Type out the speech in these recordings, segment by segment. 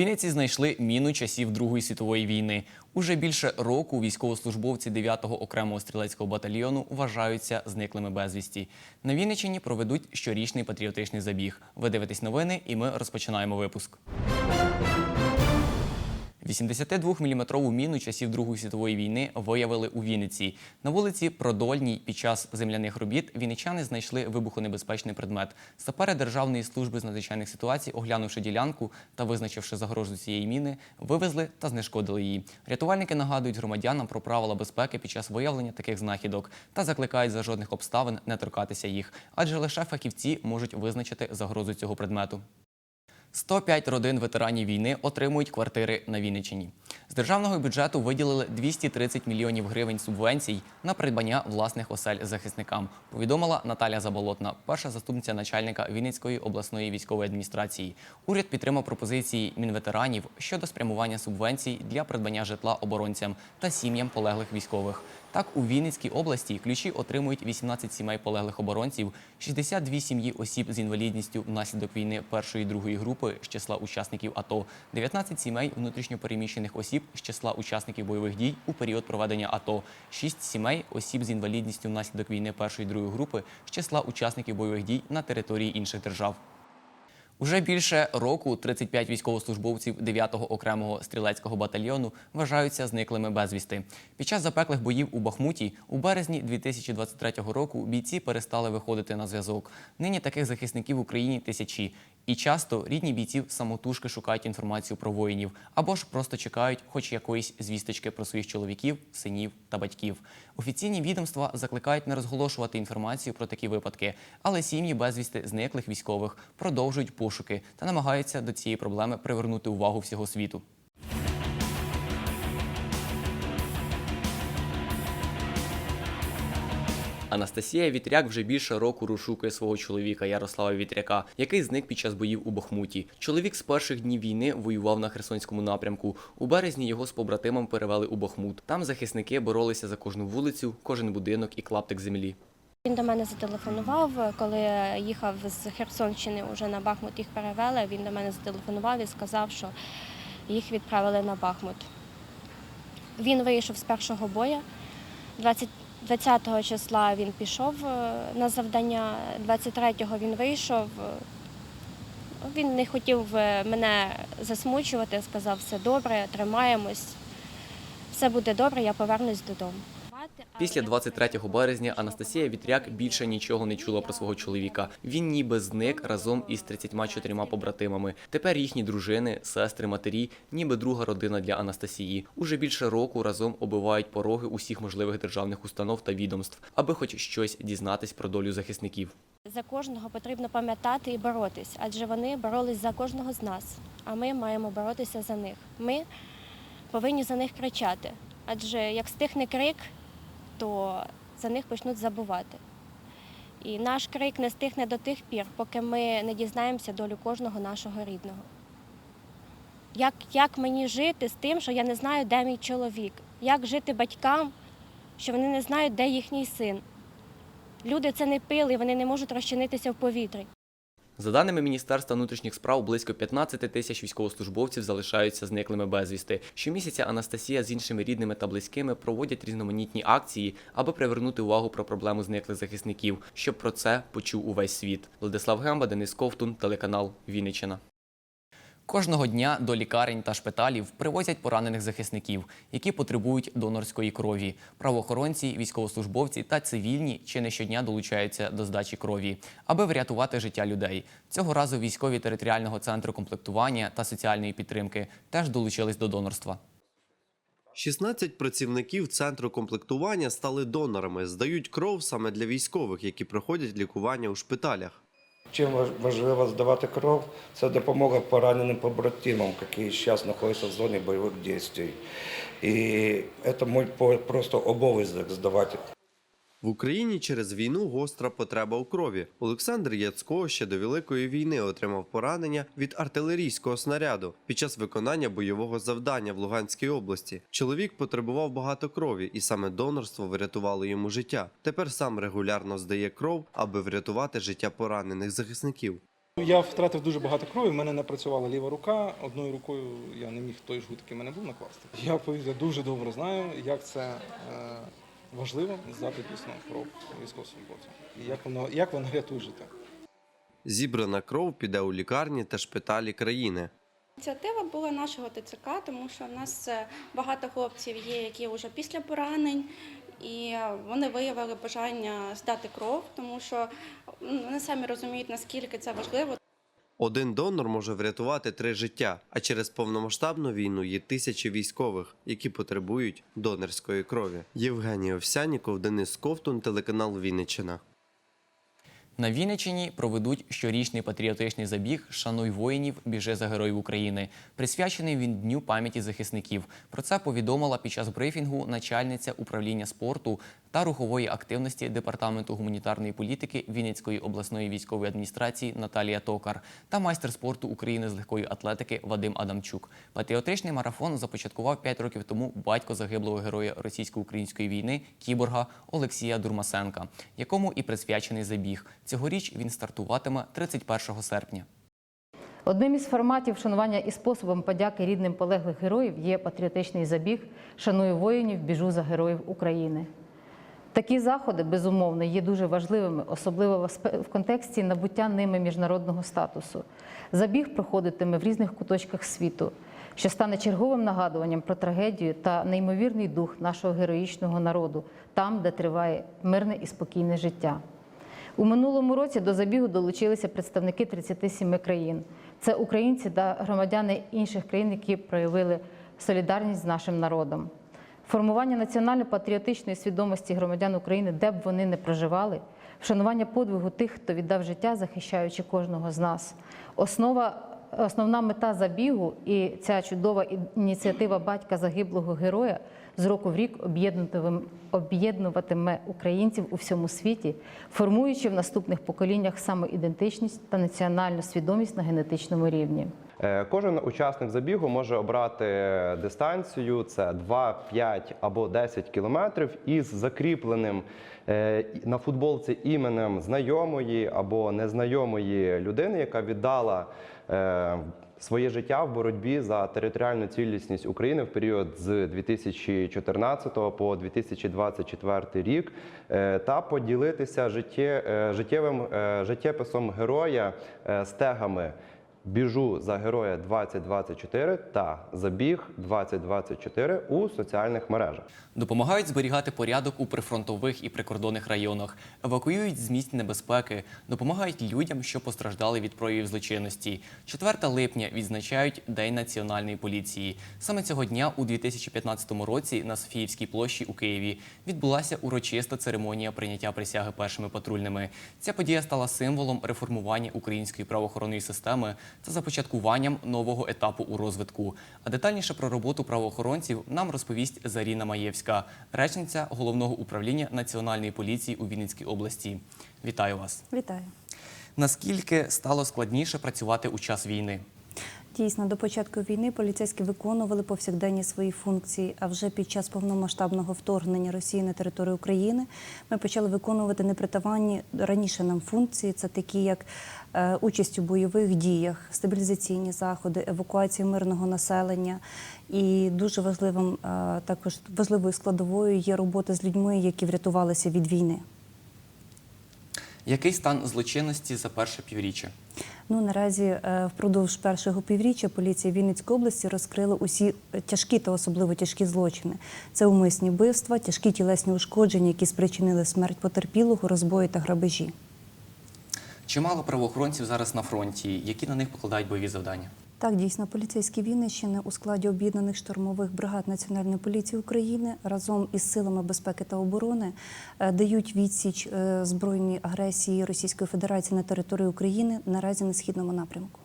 Вінниці знайшли міну часів Другої світової війни. Уже більше року військовослужбовці 9-го окремого стрілецького батальйону вважаються зниклими безвісті. На Вінниччині проведуть щорічний патріотичний забіг. Ви дивитесь новини, і ми розпочинаємо випуск. 82-мм міну часів Другої світової війни виявили у Вінниці. На вулиці Продольній під час земляних робіт вінничани знайшли вибухонебезпечний предмет. Сапери Державної служби з надзвичайних ситуацій, оглянувши ділянку та визначивши загрозу цієї міни, вивезли та знешкодили її. Рятувальники нагадують громадянам про правила безпеки під час виявлення таких знахідок та закликають за жодних обставин не торкатися їх, адже лише фахівці можуть визначити загрозу цього предмету. 105 родин ветеранів війни отримують квартири на Вінниччині. З державного бюджету виділили 230 мільйонів гривень субвенцій на придбання власних осель захисникам. Повідомила Наталя Заболотна, перша заступниця начальника Вінницької обласної військової адміністрації. Уряд підтримав пропозиції мінветеранів щодо спрямування субвенцій для придбання житла оборонцям та сім'ям полеглих військових. Так, у Вінницькій області ключі отримують 18 сімей полеглих оборонців, 62 сім'ї осіб з інвалідністю внаслідок війни першої другої групи з числа учасників АТО, 19 сімей внутрішньопереміщених осіб з числа учасників бойових дій у період проведення АТО, 6 сімей осіб з інвалідністю внаслідок війни першої другої групи з числа учасників бойових дій на території інших держав. Уже більше року 35 військовослужбовців 9-го окремого стрілецького батальйону вважаються зниклими безвісти. Під час запеклих боїв у Бахмуті у березні 2023 року бійці перестали виходити на зв'язок. Нині таких захисників в Україні тисячі. І часто рідні бійців самотужки шукають інформацію про воїнів або ж просто чекають хоч якоїсь звісточки про своїх чоловіків, синів та батьків. Офіційні відомства закликають не розголошувати інформацію про такі випадки, але сім'ї безвісти зниклих військових продовжують пошуки та намагаються до цієї проблеми привернути увагу всього світу. Анастасія Вітряк вже більше року розшукує свого чоловіка Ярослава Вітряка, який зник під час боїв у Бахмуті. Чоловік з перших днів війни воював на Херсонському напрямку. У березні його з побратимом перевели у Бахмут. Там захисники боролися за кожну вулицю, кожен будинок і клаптик землі. Він до мене зателефонував, коли їхав з Херсонщини вже на Бахмут, їх перевели. Він до мене зателефонував і сказав, що їх відправили на Бахмут. Він вийшов з першого боя. 20 20 числа він пішов е, на завдання, 23-го він вийшов. Він не хотів е, мене засмучувати, сказав, все добре, тримаємось, все буде добре, я повернусь додому. Після 23 березня Анастасія Вітряк більше нічого не чула про свого чоловіка. Він ніби зник разом із 34 побратимами. Тепер їхні дружини, сестри, матері, ніби друга родина для Анастасії. Уже більше року разом оббивають пороги усіх можливих державних установ та відомств, аби хоч щось дізнатись про долю захисників. За кожного потрібно пам'ятати і боротись, адже вони боролись за кожного з нас, а ми маємо боротися за них. Ми повинні за них кричати, адже як стихне крик, то за них почнуть забувати. І наш крик не стихне до тих пір, поки ми не дізнаємося долю кожного нашого рідного. Як, як мені жити з тим, що я не знаю, де мій чоловік? Як жити батькам, що вони не знають, де їхній син? Люди це не пили, вони не можуть розчинитися в повітрі. За даними Міністерства внутрішніх справ, близько 15 тисяч військовослужбовців залишаються зниклими безвісти. Щомісяця Анастасія з іншими рідними та близькими проводять різноманітні акції, аби привернути увагу про проблему зниклих захисників, щоб про це почув увесь світ. Владислав Гемба, Денис Ковтун, телеканал Вінниччина. Кожного дня до лікарень та шпиталів привозять поранених захисників, які потребують донорської крові. Правоохоронці, військовослужбовці та цивільні чи не щодня долучаються до здачі крові, аби врятувати життя людей. Цього разу військові територіального центру комплектування та соціальної підтримки теж долучились до донорства. 16 працівників центру комплектування стали донорами, здають кров саме для військових, які проходять лікування у шпиталях. Чим важливо здавати кров, це допомога пораненим побратимам, які зараз знаходяться в зоні бойових дій. І це мій просто обов'язок здавати В Україні через війну гостра потреба у крові. Олександр Яцко ще до Великої війни отримав поранення від артилерійського снаряду під час виконання бойового завдання в Луганській області. Чоловік потребував багато крові, і саме донорство врятувало йому життя. Тепер сам регулярно здає кров, аби врятувати життя поранених захисників. Я втратив дуже багато крові, в мене не працювала ліва рука, одною рукою я не міг той жгут, який мене був накласти. Я повірю, дуже добре знаю, як це е, важливо здати дійсно кров військовослужбовцям. І як воно, як воно рятує життя. Зібрана кров піде у лікарні та шпиталі країни. Ініціатива була нашого ТЦК, тому що в нас е, багато хлопців є, які вже після поранень, і вони виявили бажання здати кров, тому що м, вони самі розуміють, наскільки це важливо. Один донор може врятувати три життя, а через повномасштабну війну є тисячі військових, які потребують донорської крові. Євгеній Овсяніков, Денис Ковтун, телеканал Вінниччина. На Вінниччині проведуть щорічний патріотичний забіг Шануй воїнів, біжи за героїв України. Присвячений він Дню пам'яті захисників. Про це повідомила під час брифінгу начальниця управління спорту та рухової активності департаменту гуманітарної політики Вінницької обласної військової адміністрації Наталія Токар та майстер спорту України з легкої атлетики Вадим Адамчук. Патріотичний марафон започаткував 5 років тому батько загиблого героя російсько-української війни кіборга Олексія Дурмасенка, якому і присвячений забіг. Цьогоріч він стартуватиме 31 серпня. Одним із форматів шанування і способом подяки рідним полеглих героїв є патріотичний забіг Шаную воїнів, біжу за героїв України. Такі заходи, безумовно, є дуже важливими, особливо в контексті набуття ними міжнародного статусу. Забіг проходитиме в різних куточках світу, що стане черговим нагадуванням про трагедію та неймовірний дух нашого героїчного народу, там, де триває мирне і спокійне життя. У минулому році до забігу долучилися представники 37 країн. Це українці та громадяни інших країн, які проявили солідарність з нашим народом. Формування національно-патріотичної свідомості громадян України, де б вони не проживали, вшанування подвигу тих, хто віддав життя, захищаючи кожного з нас. Основа, основна мета забігу і ця чудова ініціатива батька загиблого героя з року в рік об'єднуватиме- українців у всьому світі, формуючи в наступних поколіннях самоідентичність та національну свідомість на генетичному рівні. Е, Кожен учасник забігу може обрати дистанцію: це 2, 5 або 10 кілометрів із закріпленим е, на футболці іменем знайомої або незнайомої людини, яка віддала е, своє життя в боротьбі за територіальну цілісність України в період з 2014 по 2024 рік, та поділитися життє, життєвим життєписом героя стегами. Біжу за героя 2024 та забіг 2024 у соціальних мережах. Допомагають зберігати порядок у прифронтових і прикордонних районах, евакуюють з місць небезпеки, допомагають людям, що постраждали від проявів злочинності. 4 липня відзначають День національної поліції. Саме цього дня, у 2015 році, на Софіївській площі у Києві відбулася урочиста церемонія прийняття присяги першими патрульними. Ця подія стала символом реформування української правоохоронної системи та започаткуванням нового етапу у розвитку. А детальніше про роботу правоохоронців нам розповість Заріна Маєвська, речниця головного управління національної поліції у Вінницькій області. Вітаю вас! Вітаю. Наскільки стало складніше працювати у час війни? Дійсно, до початку війни поліцейські виконували повсякденні свої функції. А вже під час повномасштабного вторгнення Росії на територію України ми почали виконувати непритаманні раніше нам функції. Це такі, як е, участь у бойових діях, стабілізаційні заходи, евакуація мирного населення. І дуже важливим е, також важливою складовою є робота з людьми, які врятувалися від війни. Який стан злочинності за перше півріччя? Ну наразі е, впродовж першого півріччя поліція Вінницької області розкрила усі тяжкі та особливо тяжкі злочини. Це умисні вбивства, тяжкі тілесні ушкодження, які спричинили смерть потерпілого, розбої та грабежі. Чимало правоохоронців зараз на фронті, які на них покладають бойові завдання. Так, дійсно, поліцейські Вінниччини у складі об'єднаних штурмових бригад Національної поліції України разом із силами безпеки та оборони е, дають відсіч е, збройній агресії Російської Федерації на території України наразі на східному напрямку.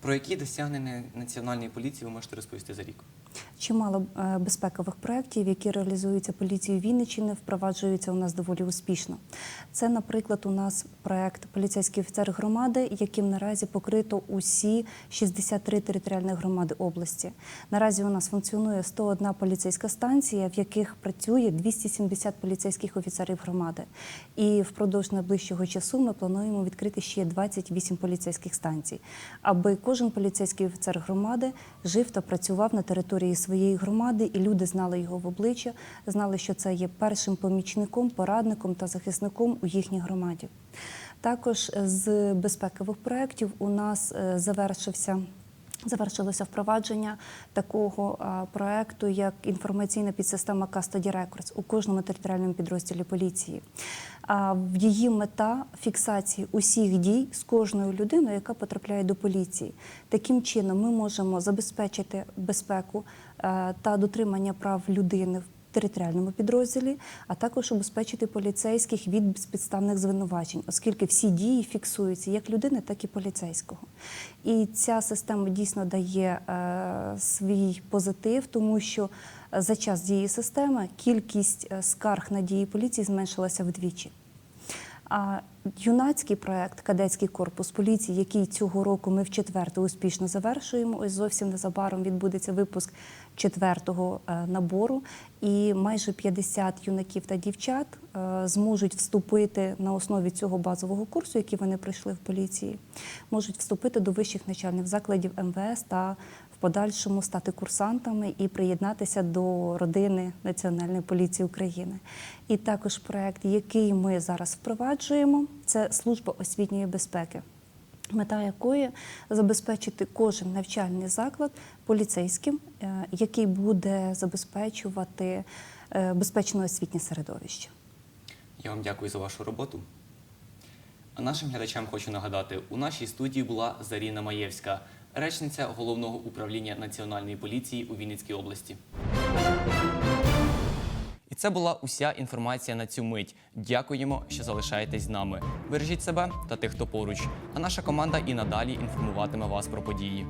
Про які досягнення національної поліції ви можете розповісти за рік? Чимало е, безпекових проєктів, які реалізуються поліцією Вінниччини, впроваджуються у нас доволі успішно. Це, наприклад, у нас проєкт поліцейський офіцер громади, яким наразі покрито усі 63 територіальних громади області. Наразі у нас функціонує 101 поліцейська станція, в яких працює 270 поліцейських офіцерів громади. І впродовж найближчого часу ми плануємо відкрити ще 28 поліцейських станцій, аби кожен поліцейський офіцер громади жив та працював на території своєї громади, і люди знали його в обличчя, знали, що це є першим помічником, порадником та захисником у їхній громаді. Також з безпекових проєктів у нас е, завершився. Завершилося впровадження такого проекту, як інформаційна підсистема Custody Records у кожному територіальному підрозділі поліції. В її мета фіксації усіх дій з кожною людиною, яка потрапляє до поліції. Таким чином, ми можемо забезпечити безпеку та дотримання прав людини в територіальному підрозділі, а також убезпечити поліцейських від безпідставних звинувачень, оскільки всі дії фіксуються як людини, так і поліцейського. І ця система дійсно дає е, свій позитив, тому що е, за час дії системи кількість е, скарг на дії поліції зменшилася вдвічі. А юнацький проект Кадетський корпус поліції, який цього року ми вчетверте успішно завершуємо. Ось зовсім незабаром відбудеться випуск четвертого е, набору, і майже 50 юнаків та дівчат е, зможуть вступити на основі цього базового курсу, який вони пройшли в поліції, можуть вступити до вищих навчальних закладів МВС та подальшому стати курсантами і приєднатися до родини Національної поліції України. І також проект, який ми зараз впроваджуємо, це служба освітньої безпеки. Мета якої забезпечити кожен навчальний заклад поліцейським, е, який буде забезпечувати е, безпечне освітнє середовище. Я вам дякую за вашу роботу. А нашим глядачам хочу нагадати: у нашій студії була Заріна Маєвська, речниця головного управління Національної поліції у Вінницькій області. І це була уся інформація на цю мить. Дякуємо, що залишаєтесь з нами. Бережіть себе та тих, хто поруч. А наша команда і надалі інформуватиме вас про події.